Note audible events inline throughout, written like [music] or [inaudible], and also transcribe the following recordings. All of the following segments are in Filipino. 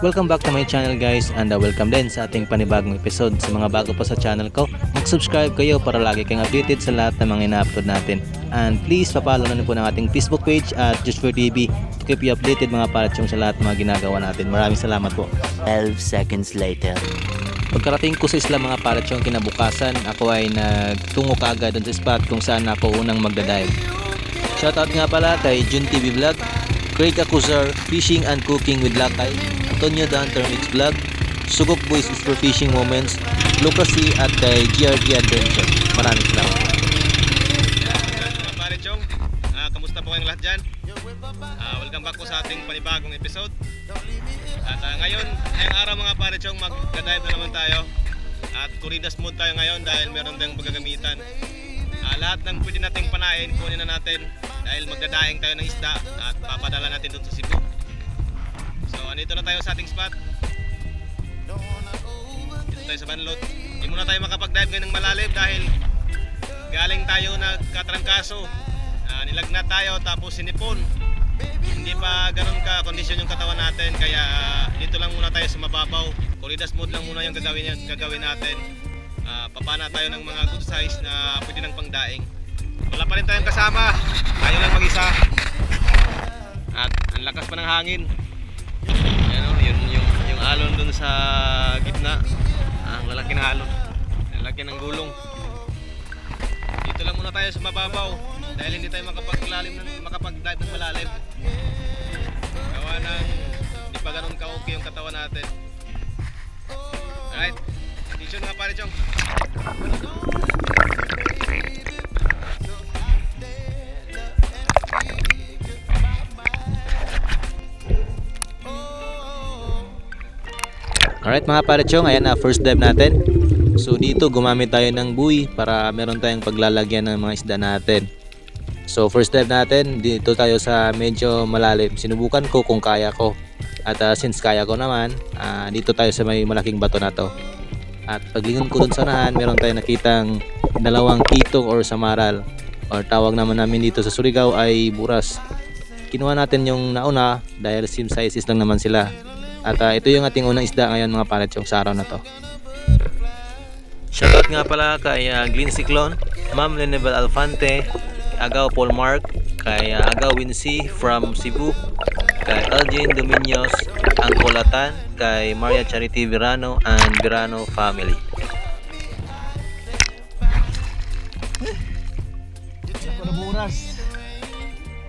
Welcome back to my channel guys and uh, welcome din sa ating panibagong episode. Sa mga bago pa sa channel ko, mag-subscribe kayo para lagi kayong updated sa lahat ng mga ina-upload natin. And please, papalo na po ng ating Facebook page at Just for TV to keep you updated mga paratsong sa lahat ng mga ginagawa natin. Maraming salamat po. 12 seconds later. Pagkarating ko sa isla mga paratsong kinabukasan, ako ay nagtungo kaagad dun sa spot kung saan ako unang magdadive. Shoutout nga pala kay Jun TV Vlog, Craig Acusar, Fishing and Cooking with Lakay, Antonio The Hunter Vlog, Sugok Boys for Fishing Moments, Lucas C. at kay GRG Adventure. Maraming salamat. Pare Chong, Ah, kamusta po kayong lahat dyan? Ah, welcome back sa ating panibagong episode. At ah, ngayon, ngayong araw mga pare Chong, mag-dive na naman tayo. At Corridas mode tayo ngayon dahil meron tayong paggagamitan. Ah, lahat ng pwede nating panain, kunin na natin dahil magdadaing tayo ng isda at papadala natin doon sa Cebu. Andito na tayo sa ating spot. Dito tayo sa Banlot. Hindi muna tayo makapag-dive ng malalim dahil galing tayo nagkatrangkaso. Ah, nilagnat tayo tapos sinipon. Hindi pa ganun ka kondisyon yung katawan natin kaya ah, dito lang muna tayo sa mababaw. Corridas mode lang muna yung gagawin, gagawin natin. Ah, papana tayo ng mga good size na pwede ng pangdaing. Wala pa rin tayong kasama. Tayo lang mag-isa. At ang lakas pa ng hangin. Ayan o, yun yung, yung alon dun sa gitna. Ah, Ang lalaki ng alon. Ang laki ng gulong. Dito lang muna tayo sa mababaw dahil hindi tayo makapaglalim ng makapag-dive ng malalim. Gawa ng hindi pa ganun ka-okay yung katawan natin. Alright. Condition nga pare chong. Alright mga paratsong, ayan na first dive natin. So dito gumamit tayo ng buoy para meron tayong paglalagyan ng mga isda natin. So first dive natin, dito tayo sa medyo malalim. Sinubukan ko kung kaya ko. At ah, since kaya ko naman, ah, dito tayo sa may malaking bato na to. At paglingon ko dun sa unahan, meron tayong nakitang dalawang kitong or samaral. Or tawag naman namin dito sa Surigao ay buras. Kinuha natin yung nauna dahil same sizes lang naman sila. At ah, ito yung ating unang isda ngayon mga paratsong sa araw na to. Shoutout nga pala kay uh, Glenn Ciclone, Ma'am Lenebel Alfante, Agaw Paul Mark, kay uh, Agaw Wincy from Cebu, kay Elgin Dominios, Angkolatan, kay Maria Charity Virano and Virano family. Buras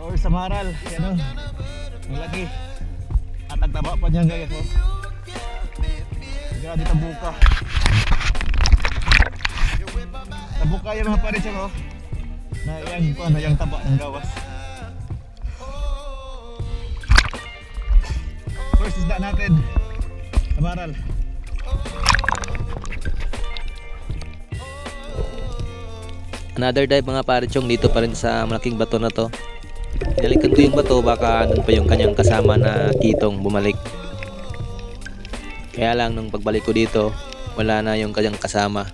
or sa maral ano ang lagi at ang taba pa niyan guys oh. Grabe tabuka. Tabuka yung mga pare siya oh. Na yang ko na yang taba ng gawas. First isda natin. Sa maral Another dive mga paratsong dito pa rin sa malaking bato na to. Nalikan ko yung bato baka nun pa yung kanyang kasama na kitong bumalik. Kaya lang nung pagbalik ko dito, wala na yung kanyang kasama.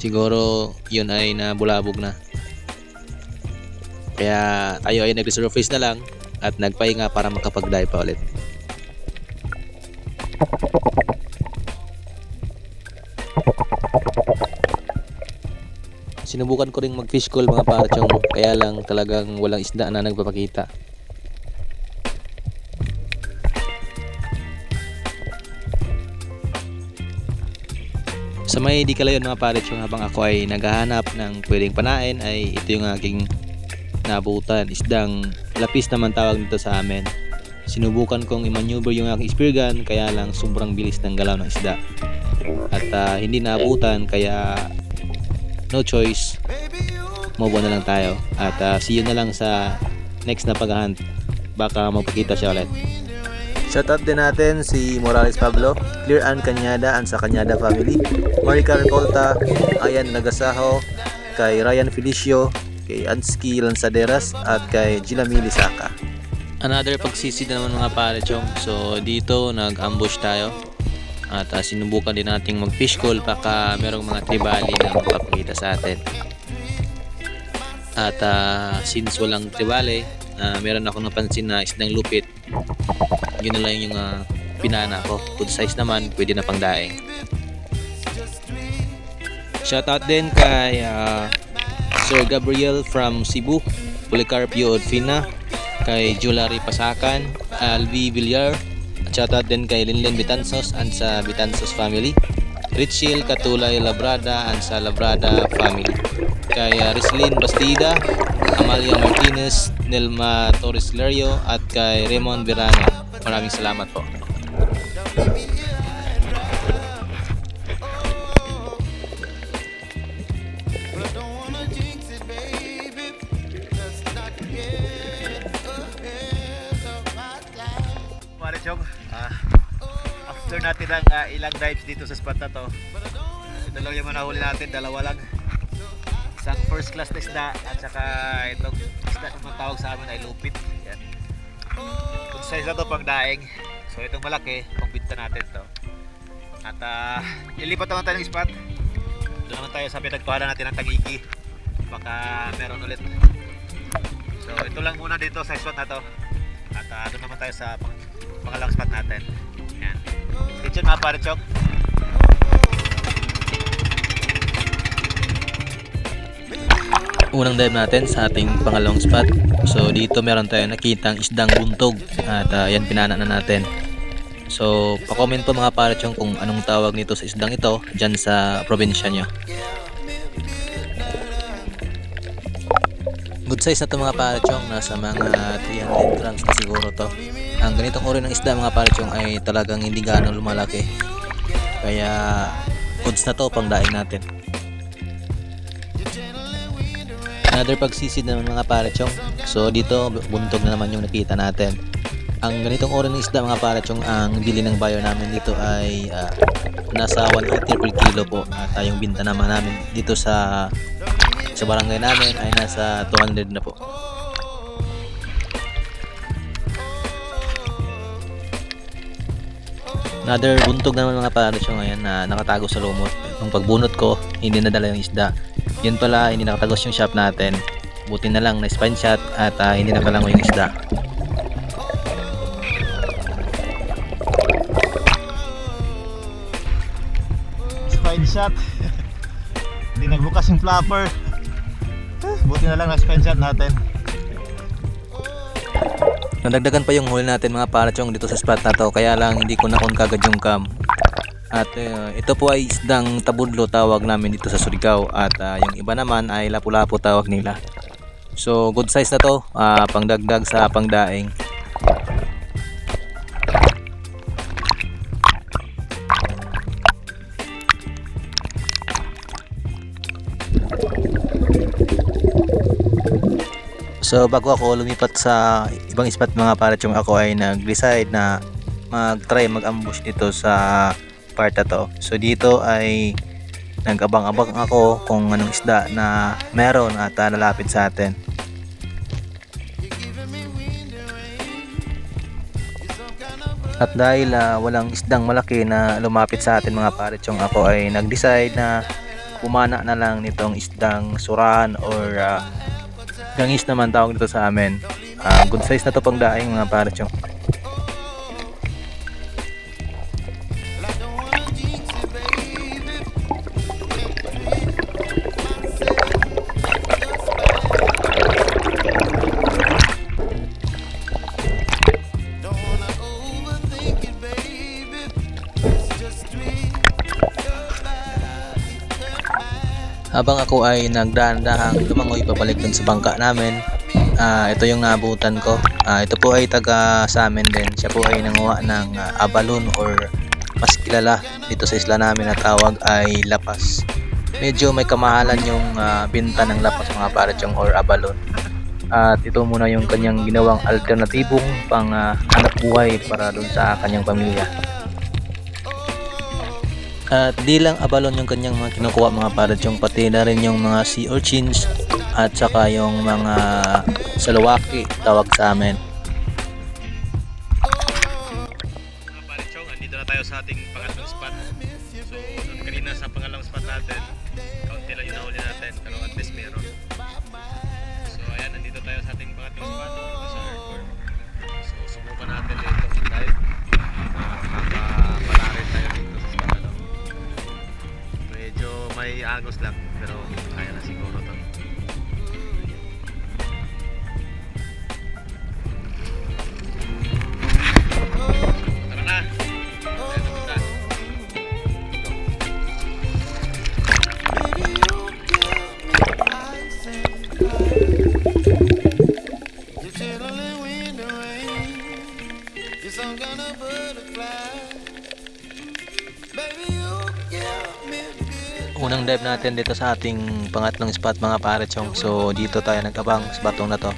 Siguro yun ay nabulabog na. Kaya tayo ay nag-resurface na lang at nagpahinga para makapag-dive pa ulit. Sinubukan ko ring mag-fish call mga paratsong kaya lang talagang walang isda na nagpapakita. Sa may di kalayon mga paratsong habang ako ay naghahanap ng pwedeng panain ay ito yung aking nabutan. Isdang lapis naman tawag nito sa amin. Sinubukan kong i-maneuver yung aking spear gun kaya lang sobrang bilis ng galaw ng isda. At ah, hindi naabutan kaya no choice. Move on na lang tayo. At uh, see you na lang sa next na paghahunt. Baka magpakita siya ulit. Shoutout din natin si Morales Pablo, Clear Ann Cañada and sa Cañada family, Maricar Recolta, Ayan Nagasaho, kay Ryan Felicio, kay Anski Lanzaderas at kay Gilami Lisaka. Another pagsisid na naman mga pare chong. So dito nag-ambush tayo at ah, sinubukan din nating mag-fish call baka merong mga tribali na magpapakita sa atin. At ah, since walang tribali, ah, meron ako napansin na isdang lupit. Yun na lang yung ah, pinana ko. Good size naman, pwede na pang daing. Shoutout din kay ah, Sir Gabriel from Cebu, Policarpio Odfina, kay Julary Pasakan, Alvi Villar, shoutout din kay Linlen Bitanzos and sa Bitanzos family, Richil Katulay Labrada and sa Labrada family, kay uh, Rislin Bastida, Amalia Martinez, Nelma Torres Lerio at kay Raymond Verano. Maraming salamat po. After natin ang ah, ilang dives dito sa spot na to, lang yung manahuli natin, dalawa lang. Isang first class na isda at saka itong isda na matawag sa amin ay lupit. Yan. Good size na to pang daing. So itong malaki, pangbinta natin to. At ah, lilipat naman tayo ng spot. Doon naman tayo sa pinagkuhanan natin ng tagiki. Baka meron ulit. So ito lang muna dito sa spot na to. At uh, doon naman tayo sa pang pangalang spot natin. Stay tuned mga pare chok. unang dive natin sa ating pangalawang spot. So dito meron tayong nakitang isdang buntog at ah, yan pinana na natin. So pa-comment po mga parachong kung anong tawag nito sa isdang ito dyan sa probinsya nyo. Good size na to mga parachong, nasa mga 300 grams na siguro to. Ang ganitong uri ng isda mga parachong ay talagang hindi gaano lumalaki. Kaya goods na to pang daing natin. Another pagsisid naman mga parachong. So dito buntog na naman yung nakita natin. Ang ganitong uri ng isda mga parachong ang bili ng buyer namin dito ay ah, nasa 180 per kilo po. At ah, yung binta naman namin dito sa sa barangay namin ay nasa 200 na po. Another buntog naman mga parachong ngayon na nakatago sa lumot. Nung pagbunot ko, hindi nadala yung isda. Yun pala, hindi nakatagos yung shop natin. Buti na lang na spine shot at ah, hindi nakalango yung isda. Spine shot. [laughs] Hindi nagbukas yung flapper. Ah, Buti na lang na spine shot natin. Nadagdagan pa yung huli natin mga parachong dito sa spot na to kaya lang hindi ko na-on kagad yung cam. At eh, ito po ay isdang tabudlo tawag namin dito sa Surigao at ah, yung iba naman ay lapu-lapu tawag nila. So good size na to, ah, pangdagdag sa pangdaing. So bago ako lumipat sa ibang spot mga parachong ako ay nag-decide na mag-try mag-ambush dito sa part na to. So dito ay nag-abang-abang ako kung anong isda na meron at ah, lalapit sa atin. At dahil ah, walang isdang malaki na lumapit sa atin mga parechong ako ay nag-decide na kumana na lang nitong isdang surahan or ah, gangis naman tawag dito sa amin. Ah, good size na to pang daing mga parechong. Habang ako ay nagdahan-dahang lumangoy pabalik dun sa bangka namin, ah, ito yung naabutan ko. Ah, ito po ay taga sa amin din. Siya po ay nanguha ng ah, abalon or mas kilala dito sa isla namin na tawag ay lapas. Medyo may kamahalan yung ah, binta ng lapas mga parachong or abalon. At ito muna yung kanyang ginawang alternatibong pang ah, hanap buhay para dun sa kanyang pamilya. At di lang abalon yung kanyang mga kinukuha mga parachong pati na rin yung mga sea urchins at saka yung mga salawaki tawag sa amin. Mga parechong, andito na tayo sa ating maagos lang. Unang dive natin dito sa ating pangatlong spot mga pare chong. So dito tayo nag-abang sa batong na to.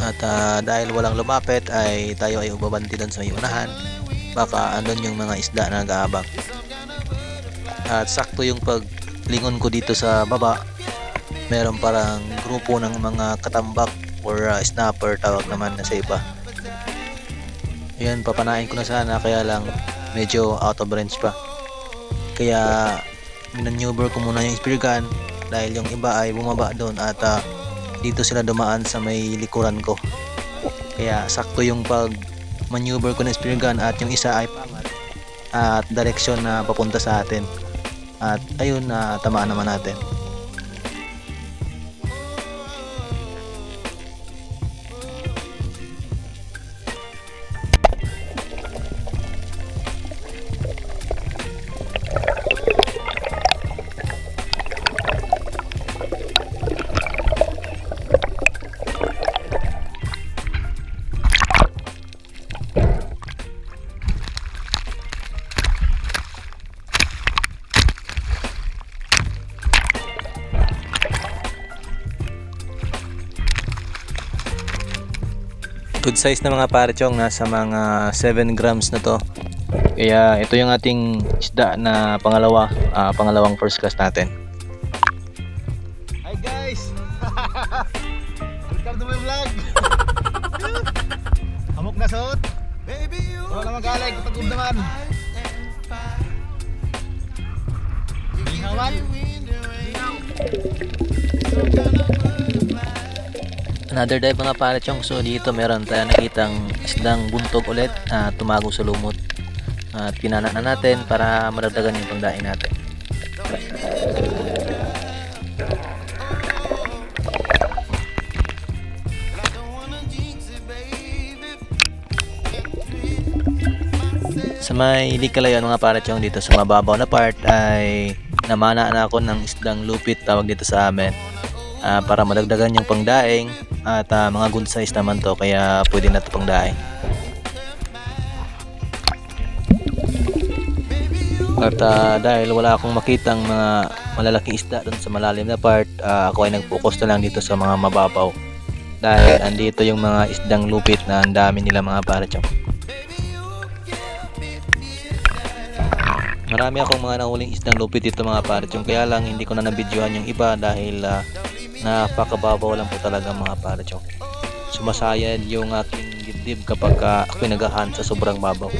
At ah, dahil walang lumapit ay tayo ay ubabanti doon sa may unahan. Baka andun yung mga isda na nag-aabang. At sakto yung paglingon ko dito sa baba. Meron parang grupo ng mga katambak or ah, snapper tawag naman na sa iba. Ayan, papanain ko na sana kaya lang medyo out of range pa. Kaya minaneuver ko muna yung spear gun dahil yung iba ay bumaba doon at ah, dito sila dumaan sa may likuran ko. Kaya sakto yung pag maneuver ko ng spear gun at yung isa ay pangat at direksyon na papunta sa atin. At ayun na tamaan naman natin. Good size na mga parechong nasa mga 7 grams na to. Kaya ito yung ating isda na pangalawa, ah, pangalawang first class natin. Another dive mga parechong. So dito meron tayo nakitang isdang buntog ulit na tumago sa lumot. At pinana na natin para madagdagan yung pangdaing natin. Sa may hindi kalayan mga parechong dito sa mababaw na part ay namana na ako ng isdang lupit tawag dito sa amin. Ah, para madagdagan yung pangdaing at ah, mga good size naman to kaya pwede na to pangdaing. At ah, dahil wala akong makitang mga malalaking isda doon sa malalim na part, ah, ako ay nag-focus na lang dito sa mga mababaw. Dahil andito yung mga isdang lupit na ang dami nila mga parechong. Marami akong mga nahuling isdang lupit dito mga parechong kaya lang hindi ko na nabidyohan yung iba dahil ah, napakababaw lang po talaga mga parechong. Sumasayad yung aking dibdib kapag uh, ako'y nagahan sa sobrang babaw.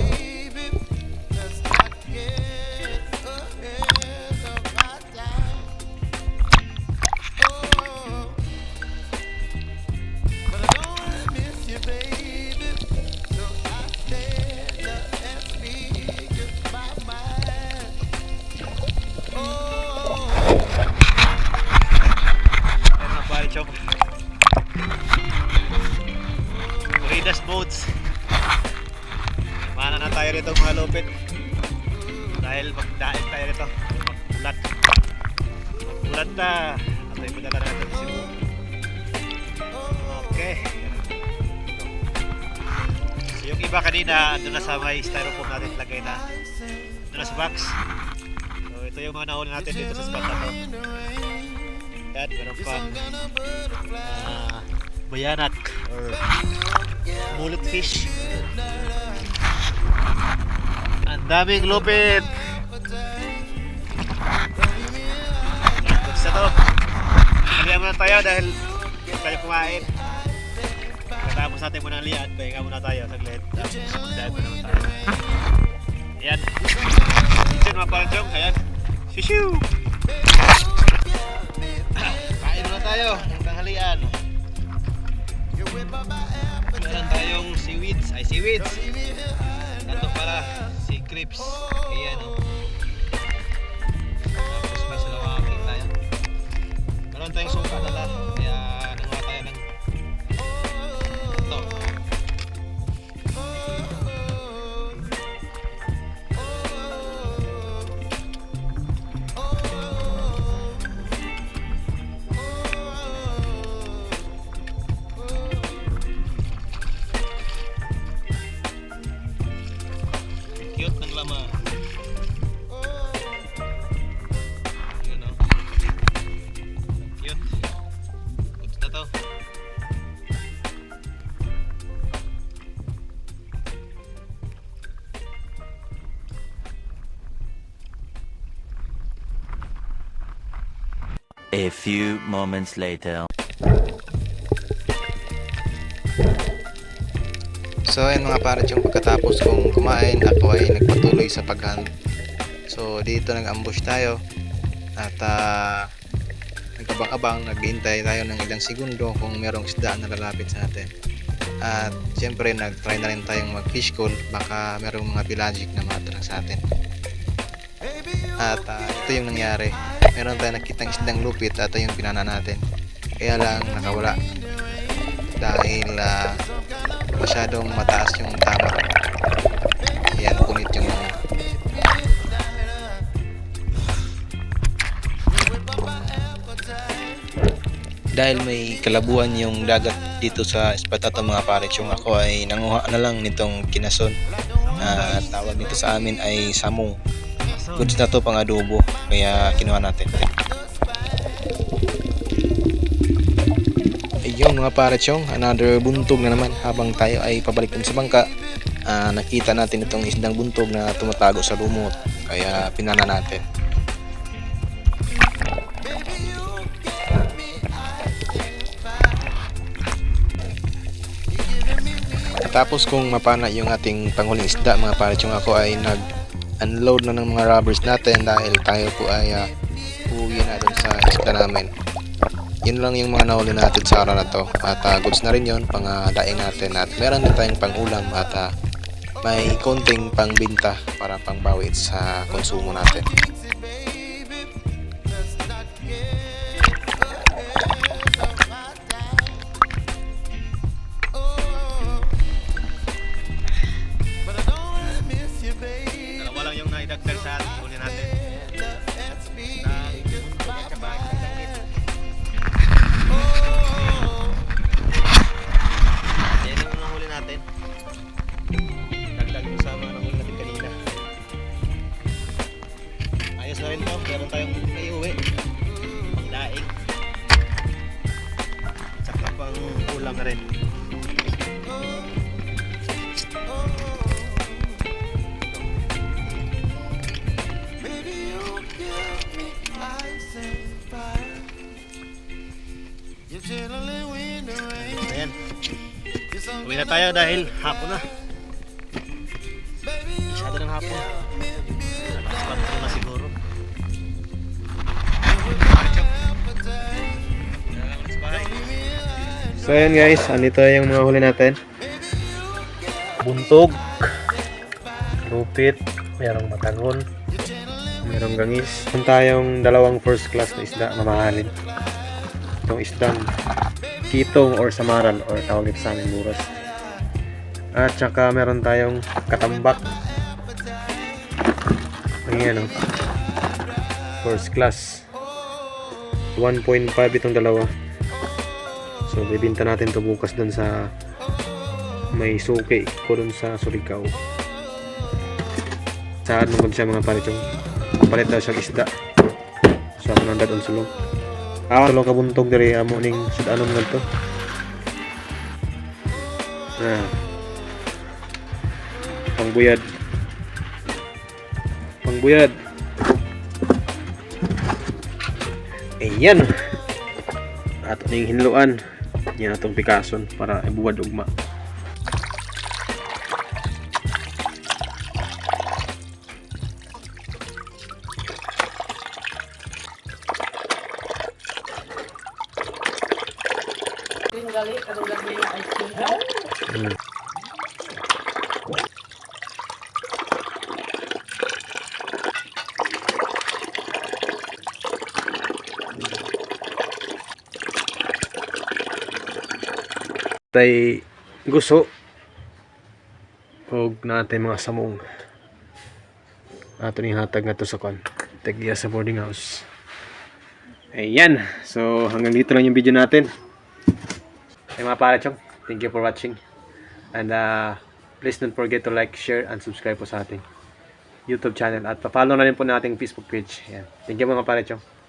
Chong. Corridas boats. Mana na tayo rito mga lupit. Dahil magdaig tayo rito. Magbulat. Magbulat na. At ay padala natin sa Cebu. Okay. So yung iba kanina, doon na sa may styrofoam natin lagay na. Doon na sa box. So ito yung mga nahuli natin dito sa spot na to. Yan, meron pang ah, bayanak or mullet fish. Ang daming lupit! Gusto to. Kaya muna tayo dahil tayo kumain. Katapos natin muna ang liad, pahinga muna tayo saglit. Tapos na naman tayo. Ayan. Ayan mga palanjong, ayan. Shishu! Tayo ng tanghalian. Meron tayong seaweeds, ay seaweeds. At pala si Crips. Ayan o. Tapos may salawaki tayo. Meron tayong suka dala. A few moments later. So ayun mga pare yung pagkatapos kong kumain ako ay nagpatuloy sa paghunt. So dito nag-ambush tayo at uh, nagkabang-abang naghihintay tayo ng ilang segundo kung merong isda na lalapit sa atin. At siyempre nag-try na rin tayong mag-fish call baka merong mga pelagic na matras sa atin. At ah, ito yung nangyari. Meron tayong nakitang isdang lupit at yung pinana natin. Kaya lang nakawala dahil ah, masyadong mataas yung tama. Yan, punit yung dahil may kalabuan yung dagat dito sa spot ato mga pares yung ako ay nanguha na lang nitong kinason na tawag nito sa amin ay samong goods na to pang adobo. Kaya kinuha natin. Ayun mga parechong another buntog na naman. Habang tayo ay pabalik sa bangka ah, nakita natin itong isdang buntog na tumatago sa lumot. Kaya pinana natin. Tapos kung mapana yung ating panghuling isda mga parechong ako ay nag unload na ng mga rubbers natin dahil tayo po ay uh, uuwi na dun sa isda namin. Yun lang yung mga nahuli natin sa araw na to. At uh, goods na rin yun pang uh, daing natin at meron din tayong pangulam at uh, may konting pangbinta para pangbawi sa konsumo natin dahil hapon na. Masyado ng hapon. Alas 4 na siguro. So ayan guys, andito yung mga huli natin. Buntog, lupit, merong matagon, merong gangis. Meron tayong dalawang first class na isda, mamahalin. Itong isdang kitong or samaran or tawag ito sa amin buras. At saka meron tayong katambak. Ayan o. First class. 1.5 itong dalawa. So, bibinta natin to bukas dun sa may suki ko dun sa Surigao. Saan mo siya mga palitong palit daw siyang isda. So, ako nanda dun sulong. Ako sulong kabuntog dari amo ning sudanon nga to. Ah. Pangbuyad. Pangbuyad. Ayan. Ato ning hinluan. Yan atong pikason para ibuwad ugma. Tay guso. Og natay mga samong. Ato ning hatag nga to sa kon. Tagiya sa boarding house. Ayan. So hanggang dito lang yung video natin. Ay mga parachong thank you for watching. And uh, please don't forget to like share and subscribe po sa ating YouTube channel. At pa-follow na rin po nating Facebook page. Ayan. Thank you mga parechong.